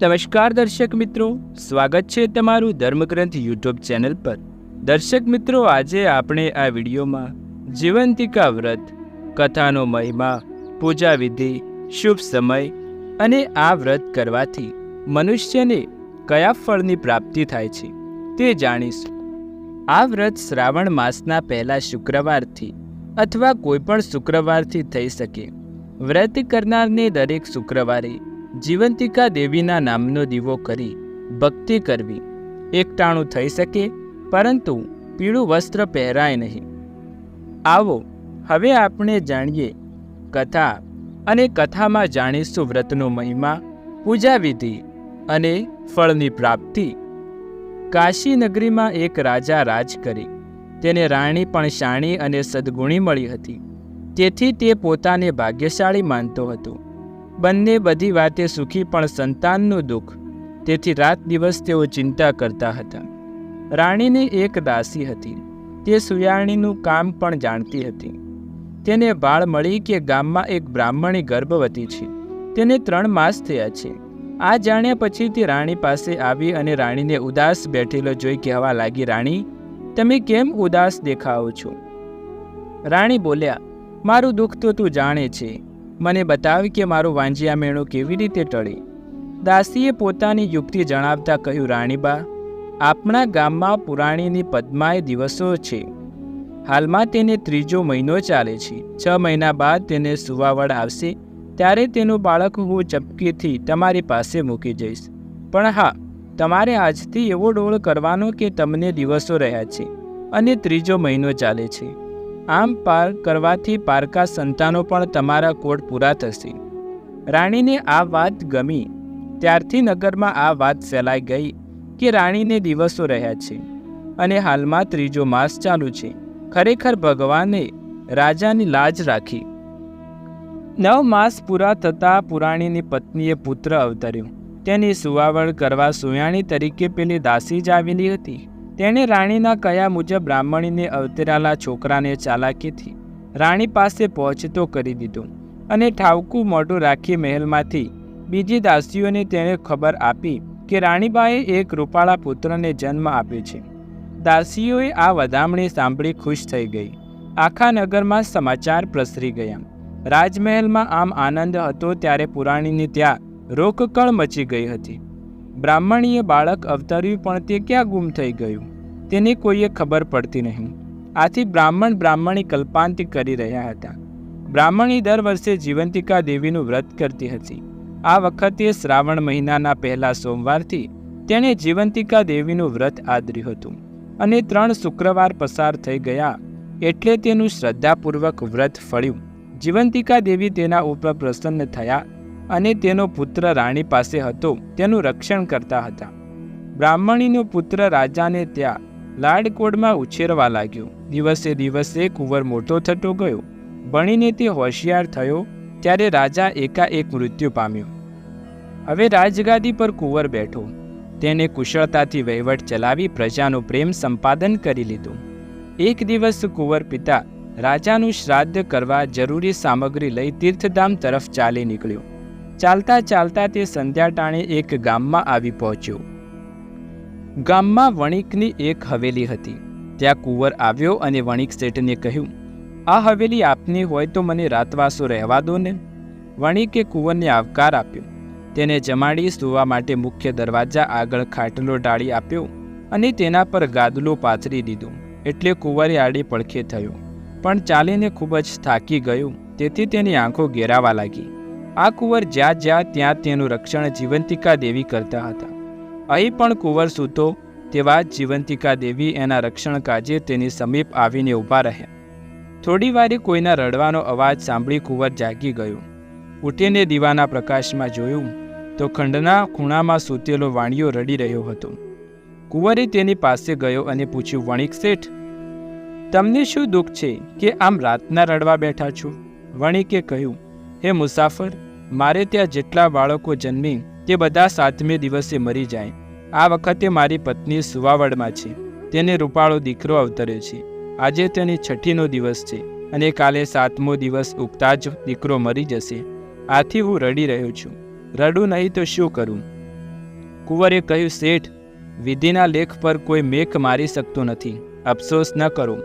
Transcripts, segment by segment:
નમસ્કાર દર્શક મિત્રો, સ્વાગત છે તમારું ધર્મગ્રંથ યુટ્યુબ ચેનલ પર. દર્શક મિત્રો, આજે આપણે આ વિડીયોમાં જીવંતિકા વ્રત, કથાનો મહિમા પૂજા વિધિ શુભ સમય અને આ વ્રત કરવાથી મનુષ્યને કયા ફળની પ્રાપ્તિ થાય છે તે જાણીશું. આ વ્રત શ્રાવણ માસના પહેલા શુક્રવારથી અથવા કોઈપણ શુક્રવારથી થઈ શકે. વ્રત કરનારને દરેક શુક્રવારે જીવંતિકા દેવીના નામનો દીવો કરી ભક્તિ કરવી. એકટાણું થઈ શકે, પરંતુ પીળું વસ્ત્ર પહેરાય નહીં. આવો, હવે આપણે જાણીએ કથા અને કથામાં જાણીશું વ્રતનો મહિમા પૂજા વિધિ અને ફળની પ્રાપ્તિ. કાશી નગરીમાં એક રાજા રાજ કરી. તેને રાણી પણ શાણી અને સદગુણી મળી હતી. તેથી તે પોતાને ભાગ્યશાળી માનતો હતો. બંને બધી વાતે સુખી પણ સંતાનનું દુઃખ. તેથી રાત દિવસ તેઓ ચિંતા કરતા હતા. રાણીને એક દાસી હતી. તે સુયાણીનું કામ પણ જાણતી હતી. તેને બાળ મળી કે ગામમાં એક બ્રાહ્મણી ગર્ભવતી છે. તેને ત્રણ માસ થયા છે. આ જાણ્યા પછી તે રાણી પાસે આવી અને રાણીને ઉદાસ બેઠેલો જોઈ કહેવા લાગી, રાણી, તમે કેમ ઉદાસ દેખાઓ છો? રાણી બોલ્યા, મારું દુઃખ તો તું જાણે છે. મને બતાવી કે મારું વાંજિયા મેણું કેવી રીતે ટળે? દાસીએ પોતાની યુક્તિ જણાવતા કહ્યું, રાણીબા, આપણા ગામમાં પુરાણીની પદ્માય દિવસો છે. હાલમાં તેને ત્રીજો મહિનો ચાલે છે. છ મહિના બાદ તેને સુવાવડ આવશે. ત્યારે તેનું બાળક હું ચપકીથી તમારી પાસે મૂકી જઈશ. પણ હા, તમારે આજથી એવો ડોળ કરવાનો કે તમને દિવસો રહ્યા છે અને ત્રીજો મહિનો ચાલે છે. આમ પાર કરવાથી પારકા સંતાનો પણ તમારા કોડ પૂરા થશે. રાણીને આ વાત ગમી. ત્યારથી નગરમાં આ વાત ફેલાઈ ગઈ કે રાણીને દિવસો રહ્યા છે અને હાલમાં ત્રીજો માસ ચાલુ છે. ખરેખર ભગવાને રાજાની લાજ રાખી. નવ માસ પૂરા થતાં પુરાણીની પત્નીએ પુત્ર અવતર્યો. તેની સુવાવડ કરવા સુયાણી તરીકે પેલી દાસી જ આવેલી હતી. તેણે રાણીના કયા મુજબ બ્રાહ્મણીને અવતરાલા છોકરાને ચાલાકીથી રાણી પાસે પહોંચતો કરી દીધો અને ઠાવકું મોઢું રાખી મહેલમાંથી બીજી દાસીઓને તેણે ખબર આપી કે રાણીબાએ એક રૂપાળા પુત્રને જન્મ આપ્યો છે. દાસીઓએ આ વધામણી સાંભળી ખુશ થઈ ગઈ. આખા નગરમાં સમાચાર પ્રસરી ગયા. રાજમહેલમાં આમ આનંદ હતો ત્યારે પુરાણીની ત્યાં રોકકળ મચી ગઈ હતી. બ્રાહ્મણીએ બાળક અવતર્યું પણ તે ક્યાં ગુમ થઈ ગયું? તેની કોઈએ ખબર પડતી નહીં. આથી બ્રાહ્મણ બ્રાહ્મણી કલ્પાંતિ કરી રહ્યા હતા. બ્રાહ્મણી દર વર્ષે જીવંતિકા દેવીનું વ્રત કરતી હતી. આ વખતે શ્રાવણ મહિનાના પહેલા સોમવારથી તેણે જીવંતિકા દેવીનું વ્રત આદર્યું હતું અને ત્રણ શુક્રવાર પસાર થઈ ગયા એટલે તેનું શ્રદ્ધાપૂર્વક વ્રત ફળ્યું. જીવંતિકા દેવી તેના ઉપર પ્રસન્ન થયા અને તેનો પુત્ર રાણી પાસે હતો. તેનું રક્ષણ કરતા હતા. બ્રાહ્મણીનો પુત્ર રાજાને ત્યાં લાડકોડમાં ઉછેરવા લાગ્યો. દિવસે દિવસે કુંવર મોટો થતો ગયો. ભણીને તે હોશિયાર થયો, ત્યારે રાજા એકાએક મૃત્યુ પામ્યો. હવે રાજગાદી પર કુંવર બેઠો. તેને કુશળતાથી વહીવટ ચલાવી પ્રજાનો પ્રેમ સંપાદન કરી લીધું. એક દિવસ કુંવર પિતા રાજાનું શ્રાદ્ધ કરવા જરૂરી સામગ્રી લઈ તીર્થધામ તરફ ચાલી નીકળ્યો. ચાલતા ચાલતા તે સંધ્યા ટાણે એક ગામમાં આવી પહોંચ્યો. ગામમાં વણિકની એક હવેલી હતી. ત્યાં કુંવર આવ્યો અને વણિક શેઠને કહ્યું, આ હવેલી આપની હોય તો મને રાતવાસો રહેવા દો ને. વણિકે કુંવરને આવકાર આપ્યો. તેને જમાડી સુવા માટે મુખ્ય દરવાજા આગળ ખાટલો ટાળી આપ્યો અને તેના પર ગાદલો પાથરી દીધો. એટલે કુંવરે આડી પડખે થયો. પણ ચાલીને ખૂબ જ થાકી ગયું. તેથી તેની આંખો ઘેરાવા લાગી. આ કુંવર જ્યાં જ્યાં ત્યાં તેનું રક્ષણ જીવંતિકા દેવી કરતા હતા. અહીં પણ કુંવર સૂતો, તેવા જ જીવંતિકા દેવી એના રક્ષણ કાજે તેની સમીપ આવીને ઊભા રહ્યા. થોડી વારે કોઈના રડવાનો અવાજ સાંભળી કુંવર જાગી ગયો. ઉઠીને દીવાના પ્રકાશમાં જોયું તો ખંડના ખૂણામાં સૂતેલો વાણિયો રડી રહ્યો હતો. કુંવરે તેની પાસે ગયો અને પૂછ્યું, વણિક શેઠ, તમને શું દુઃખ છે કે આમ રાતના રડવા બેઠા છો? વણિકે કહ્યું, હે મુસાફર મારે ત્યાં જેટલા બાળકો જન્મી તે બધા સાતમે દિવસે મરી જાય. આ વખતે મારી પત્ની સુવાવડમાં છે. તેને રૂપાળો દીકરો અવતર્યો છે. આજે તેની છઠ્ઠીનો દિવસ છે અને કાલે સાતમો દિવસ ઉગતા જ દીકરો મરી જશે. આથી હું રડી રહ્યો છું. રડું નહીં તો શું કરું? કુંવરે કહ્યું, શેઠ, વિધિના લેખ પર કોઈ મેક મારી શકતો નથી. અફસોસ ન કરો.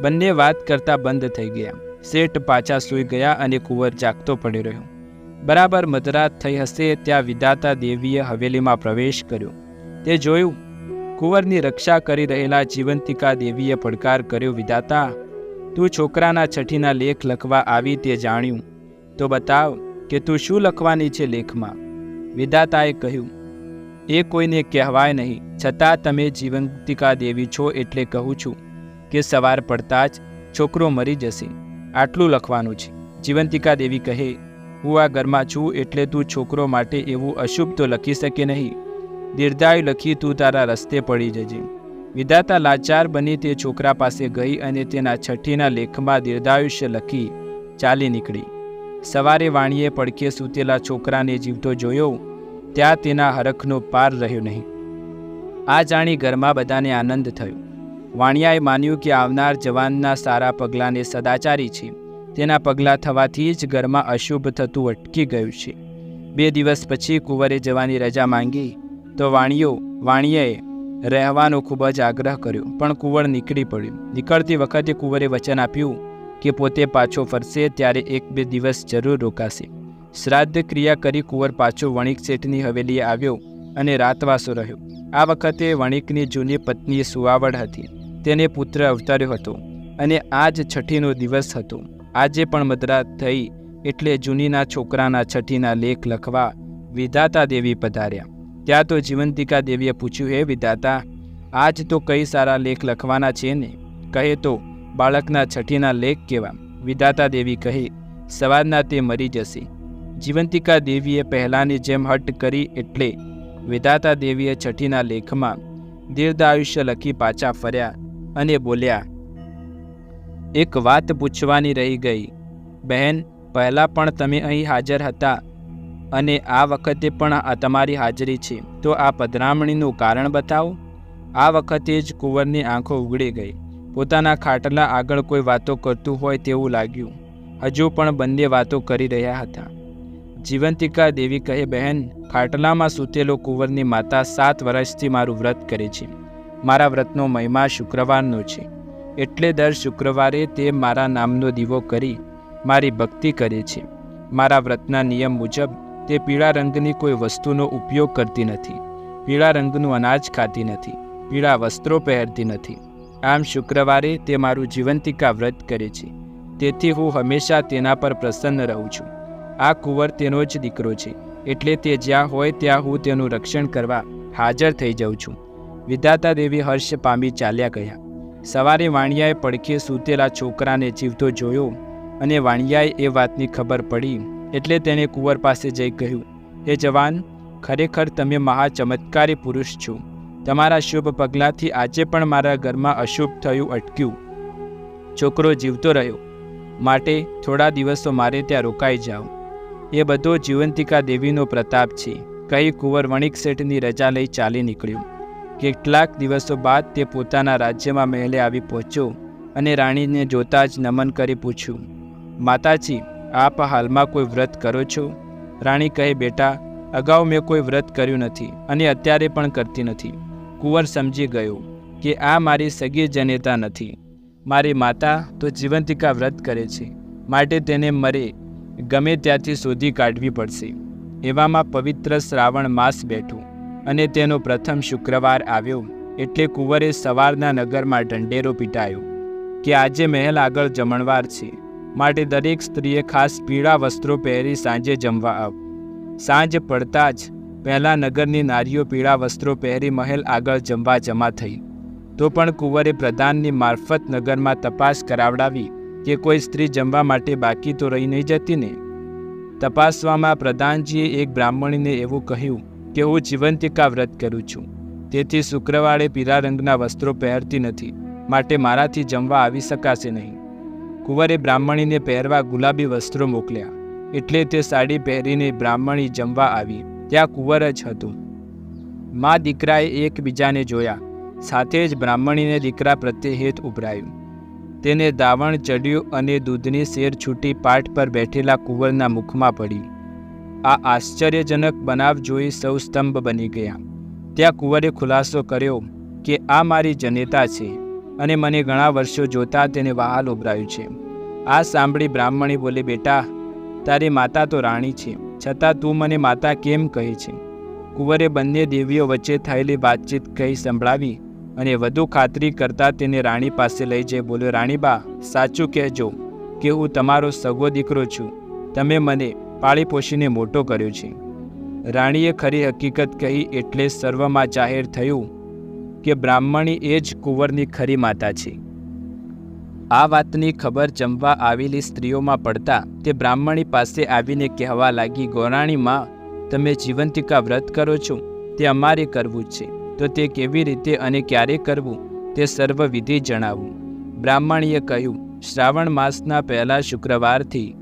બંને વાત કરતા બંધ થઈ ગયા. શેઠ પાછા સૂઈ ગયા અને કુંવર જાગતો પડી રહ્યો. બરાબર મધરાત થઈ હશે ત્યાં વિધાતા દેવીએ હવેલીમાં પ્રવેશ કર્યો. તે જોયું, કુંવરની રક્ષા કરી રહેલા જીવંતિકા દેવીએ પડકાર કર્યો, વિધાતા, તું છોકરાના છઠ્ઠીના લેખ લખવા આવી તે જાણ્યું. તો બતાવ કે તું શું લખવાની છે લેખમાં? વિધાતાએ કહ્યું, એ કોઈને કહેવાય નહીં. છતાં તમે જીવંતિકા દેવી છો એટલે કહું છું કે સવાર પડતા જ છોકરો મરી જશે. આટલું લખવાનું છે. જીવંતિકા દેવી કહે હું આ ઘરમાં છું એટલે તું છોકરો માટે એવું અશુભ તો લખી શકે નહીં. દીર્ઘાયુ લખી તું તારા રસ્તે પડી જજે. વિધાતા લાચાર બની તે છોકરા પાસે ગઈ અને તેના છઠ્ઠીના લેખમાં દીર્ઘાયુષ્ય લખી ચાલી નીકળી. સવારે વાણીએ પડખે સૂતેલા છોકરાને જીવતો જોયો, ત્યાં તેના હરખનો પાર રહ્યો નહીં. આ જાણી ઘરમાં બધાને આનંદ થયો. વાણિયાએ માન્યું કે આવનાર જવાનના સારા પગલાંને સદાચારી છે. તેના પગલાં થવાથી જ ઘરમાં અશુભ થતું અટકી ગયું છે. બે દિવસ પછી કુંવરે જવાની રજા માંગી તો વાણિયો વાણિયાએ રહેવાનો ખૂબ જ આગ્રહ કર્યો, પણ કુંવર નીકળી પડ્યું. નીકળતી વખતે કુંવરે વચન આપ્યું કે પોતે પાછો ફરશે ત્યારે એક બે દિવસ જરૂર રોકાશે. શ્રાદ્ધ ક્રિયા કરી કુંવર પાછો વણિક શેઠની હવેલીએ આવ્યો અને રાતવાસો રહ્યો. આ વખતે વણિકની જૂની પત્ની સુવાવડ હતી. તેને પુત્ર અવતાર્યો હતો અને આજ છઠ્ઠીનો દિવસ હતો. આજે પણ મધરાત થઈ એટલે જૂનીના છોકરાના છઠ્ઠીના લેખ લખવા વિધાતા દેવી પધાર્યા. ત્યાં તો જીવંતિકા દેવીએ પૂછ્યું, હે વિધાતા, આજ તો કઈ સારા લેખ લખવાના છે ને? કહે તો, બાળકના છઠ્ઠીના લેખ કેવા? વિધાતા દેવી કહે, સવારના તે મરી જશે. જીવંતિકા દેવીએ પહેલાંની જેમ હટ કરી એટલે વિધાતા દેવીએ છઠ્ઠીના લેખમાં દીર્ઘ આયુષ્ય લખી પાછા ફર્યા અને બોલ્યા એક વાત પૂછવાની રહી ગઈ. બહેન, પહેલાં પણ તમે અહીં હાજર હતા અને આ વખતે પણ આ તમારી હાજરી છે. તો આ પધરામણીનું કારણ બતાવો. આ વખતે જ કુંવરની આંખો ઉગડી ગઈ. પોતાના ખાટલા આગળ કોઈ વાતો કરતું હોય તેવું લાગ્યું. હજુ પણ બંને વાતો કરી રહ્યા હતા. જીવંતિકા દેવી કહે, બહેન, ખાટલામાં સૂતેલો કુંવરની માતા સાત વર્ષથી મારું વ્રત કરે છે. મારા વ્રતનો મહિમા શુક્રવારનો છે. એટલે દર શુક્રવારે તે મારા નામનો દીવો કરી મારી ભક્તિ કરે છે. મારા વ્રતના નિયમ મુજબ તે પીળા રંગની કોઈ વસ્તુનો ઉપયોગ કરતી નથી. પીળા રંગનું અનાજ ખાતી નથી. પીળા વસ્ત્રો પહેરતી નથી. આમ શુક્રવારે તે મારું જીવંતિકા વ્રત કરે છે. તેથી હું હંમેશા તેના પર પ્રસન્ન રહું છું. આ કુંવર તેનો જ દીકરો છે. એટલે તે જ્યાં હોય ત્યાં હું તેનું રક્ષણ કરવા હાજર થઈ જાઉં છું. વિધાતા દેવી હર્ષ પામી ચાલ્યા ગયા. સવારે વાણિયાએ પડખે સૂતેલા છોકરાને જીવતો જોયો અને વાણિયાએ એ વાતની ખબર પડી એટલે તેણે કુંવર પાસે જઈ કહ્યું, હે જવાન, ખરેખર તમે મહા ચમત્કારી પુરુષ છો. તમારા શુભ પગલાંથી આજે પણ મારા ઘરમાં અશુભ થયું અટક્યું. છોકરો જીવતો રહ્યો, માટે થોડા દિવસો મારે ત્યાં રોકાઈ જાઓ. એ બધો જીવંતિકા દેવીનો પ્રતાપ છે. કહી કુંવર વણિક શેઠની રજા લઈ ચાલી નીકળ્યું. કેટલાક દિવસો બાદ તે પોતાના રાજ્યમાં મહેલે આવી પહોંચ્યો અને રાણીને જોતા જ નમન કરી પૂછ્યું, માતાજી, આપ હાલમાં કોઈ વ્રત કરો છો? રાણી કહે, બેટા, અગાઉ મેં કોઈ વ્રત કર્યું નથી અને અત્યારે પણ કરતી નથી. કુંવર સમજી ગયો કે આ મારી સગી જનેતા નથી. મારી માતા તો જીવંતિકા વ્રત કરે છે, માટે તેને મરે ગમે ત્યાંથી શોધી કાઢવી પડશે. એવામાં પવિત્ર શ્રાવણ માસ બેઠું. અને તેનો પ્રથમ શુક્રવાર આવ્યો એટલે કુંવરે સવારના નગરમાં ઢંઢેરો પીટાયો કે આજે મહેલ આગળ જમણવાર છે. માટે દરેક સ્ત્રીએ ખાસ પીળા વસ્ત્રો પહેરી સાંજે જમવા આવ. સાંજ પડતા જ પહેલાં નગરની નારીઓ પીળા વસ્ત્રો પહેરી મહેલ આગળ જમવા જમા થઈ. તો પણ કુંવરે પ્રધાનની મારફત નગરમાં તપાસ કરાવડાવી કે કોઈ સ્ત્રી જમવા માટે બાકી તો રહી નહીં જતી ને? તપાસવામાં પ્રધાનજીએ એક બ્રાહ્મણીને એવું કહ્યું કે હું જીવંતિકા વ્રત કરું છું. તેથી શુક્રવારે પીળા રંગના વસ્ત્રો પહેરતી નથી. માટે મારાથી જમવા આવી શકાશે નહીં. કુંવરે બ્રાહ્મણીને પહેરવા ગુલાબી વસ્ત્રો મોકલ્યા. એટલે તે સાડી પહેરીને બ્રાહ્મણી જમવા આવી. ત્યાં કુંવર જ હતું. મા દીકરાએ એકબીજાને જોયા. સાથે જ બ્રાહ્મણીને દીકરા પ્રત્યે હેત ઉભરાયું. તેને દાવણ, ચડ્યું અને દૂધની શેર છૂટી પાટ પર બેઠેલા કુંવરના મુખમાં પડી. આ આશ્ચર્યજનક બનાવ જોઈ સૌ સ્તંભ બની ગયા. ત્યાં કુંવરે ખુલાસો કર્યો કે આ મારી જનેતા છે અને મને ઘણા વર્ષો જોતા તેને વહાલ ઉભરાયું છે. આ સાંભળી બ્રાહ્મણી બોલે, બેટા, તારી માતા તો રાણી છે, છતાં તું મને માતા કેમ કહે છે? કુંવરે બંને દેવીઓ વચ્ચે થયેલી વાતચીત કહી સંભળાવી અને વધુ ખાતરી કરતાં તેને રાણી પાસે લઈ જઈ બોલ્યો, રાણીબા, સાચું કહેજો કે હું તમારો સગો દીકરો છું. તમે મને પાળી પોષીને મોટો કર્યો છે. રાણીએ ખરી હકીકત કહી એટલે સર્વમાં જાહેર થયું કે બ્રાહ્મણી એ જ કુંવરની ખરી માતા છે. આ વાતની ખબર જમવા આવેલી સ્ત્રીઓમાં પડતા તે બ્રાહ્મણી પાસે આવીને કહેવા લાગી, ગોરાણીમાં, તમે જીવંતિકા વ્રત કરો છો? તે અમારે કરવું જ છે. તો તે કેવી રીતે અને ક્યારે કરવું? તે સર્વ વિધિ જણાવવું બ્રાહ્મણીએ કહ્યું, શ્રાવણ માસના પહેલા શુક્રવારથી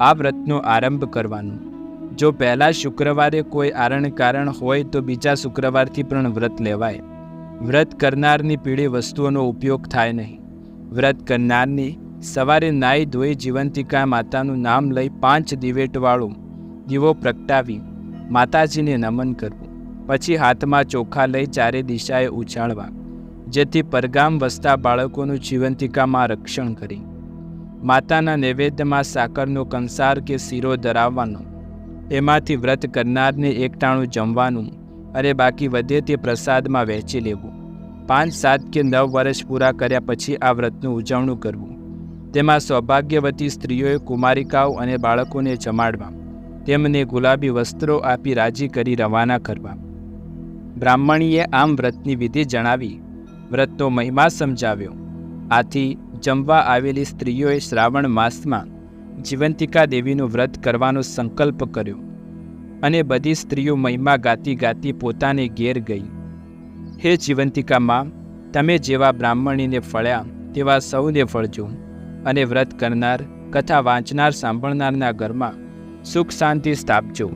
આ વ્રતનો આરંભ કરવાનો. જો પહેલા શુક્રવારે કોઈ આરણ કારણ હોય તો બીજા શુક્રવારથી પણ વ્રત લેવાય. વ્રત કરનારની પીળી વસ્તુઓનો ઉપયોગ થાય નહીં. વ્રત કરનારની સવારે નાઈ ધોઈ જીવંતિકા માતાનું નામ લઈ પાંચ દિવેટવાળો દીવો પ્રગટાવી માતાજીને નમન કરવું. પછી હાથમાં ચોખા લઈ ચારે દિશાએ ઉછાળવા, જેથી પરગામ વસતા બાળકોનું જીવંતિકામાં રક્ષણ કરી. માતાના નૈવેદ્યમાં સાકરનો કંસાર કે શીરો ધરાવવાનો. એમાંથી વ્રત કરનારને એકટાણું જમવાનું અને બાકી વધે તે પ્રસાદમાં વહેંચી લેવું. પાંચ, સાત કે નવ વર્ષ પૂરા કર્યા પછી આ વ્રતનું ઉજવણું કરવું. તેમાં સૌભાગ્યવતી સ્ત્રીઓએ કુમારિકાઓ અને બાળકોને જમાડવા. તેમને ગુલાબી વસ્ત્રો આપી રાજી કરી રવાના કરવા. બ્રાહ્મણીએ આમ વ્રતની વિધિ જણાવી. વ્રતનો મહિમા સમજાવ્યો. આથી જમવા આવેલી સ્ત્રીઓએ શ્રાવણ માસમાં જીવંતિકા દેવીનું વ્રત કરવાનો સંકલ્પ કર્યો અને બધી સ્ત્રીઓ મહિમા ગાતી ગાતી પોતાને ઘેર ગઈ. હે જીવંતિકામાં તમે જેવા બ્રાહ્મણીને ફળ્યા તેવા સૌને ફળજો અને વ્રત કરનાર, કથા વાંચનાર, સાંભળનારના ઘરમાં સુખ શાંતિ સ્થાપજો.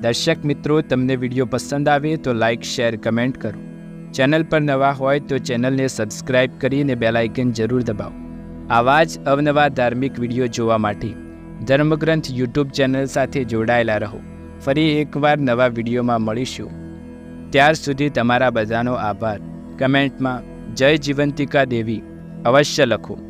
દર્શક મિત્રો, તમને વીડિયો પસંદ આવે તો લાઇક શેર, કમેન્ટ કરો. ચેનલ પર નવા હોય તો ચેનલને સબસ્ક્રાઇબ કરીને બેલાઇકન જરૂર દબાવો. આવા જ અવનવા ધાર્મિક વીડિયો જોવા માટે ધર્મગ્રંથ યુટ્યુબ ચેનલ સાથે જોડાયેલા રહો. ફરી એકવાર નવા વિડીયોમાં મળીશું. ત્યાર સુધી તમારા બધાનો આભાર. કમેન્ટમાં જય જીવંતિકા દેવી અવશ્ય લખો.